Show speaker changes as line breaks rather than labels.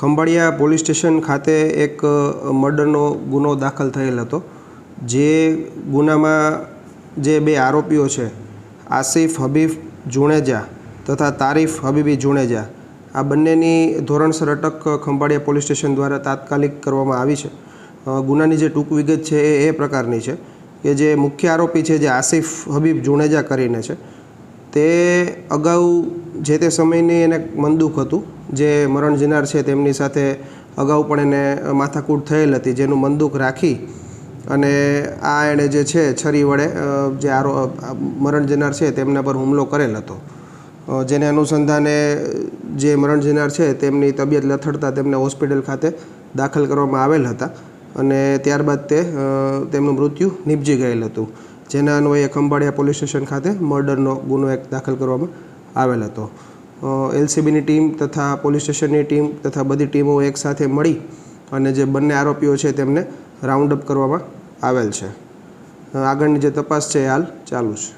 Khambhalia police station ખાતે એક મર્ડરનો ગુનો દાખલ થયેલ હતો. જે ગુનામાં જે બે આરોપીઓ છે, આસિફ હબીબ જુણેજા તથા તારીફ હબીબી જુણેજા, આ બંનેની ધોરણસર અટક ખંભાળિયા પોલીસ સ્ટેશન દ્વારા તાત્કાલિક કરવામાં આવી છે. ગુનાની જે ટૂંક વિગત છે એ એ પ્રકારની છે કે જે મુખ્ય આરોપી છે જે આસિફ હબીબ જુણેજા કરીને છે, તે અગાઉ જે તે સમયની એને મંદુક હતું, જે મરણ જનાર છે તેમની સાથે અગાઉ પણ એને માથાકૂટ થયેલ હતી, જેનું મંદુક રાખી અને આ એણે જે છે છરી વડે જે આરો મરણ જનાર છે તેમના પર હુમલો કરેલ હતો. જેને અનુસંધાને જે મરણ જનાર છે તેમની તબિયત લથડતા તેમને હોસ્પિટલ ખાતે દાખલ કરવામાં આવેલ હતા અને ત્યારબાદ તે તેમનું મૃત્યુ નિપજી ગયેલ હતું. જેના અન્વયે ખંભાળિયા પોલીસ સ્ટેશન ખાતે મર્ડરનો ગુનો એક દાખલ કરવામાં આવેલ હતો. એલસીબીની ટીમ તથા પોલીસ સ્ટેશનની ટીમ તથા બધી ટીમો એકસાથે મળી અને જે બંને આરોપીઓ છે તેમને રાઉન્ડ અપ કરવામાં આવેલ છે. આગળની જે તપાસ છે એ હાલ ચાલુ છે.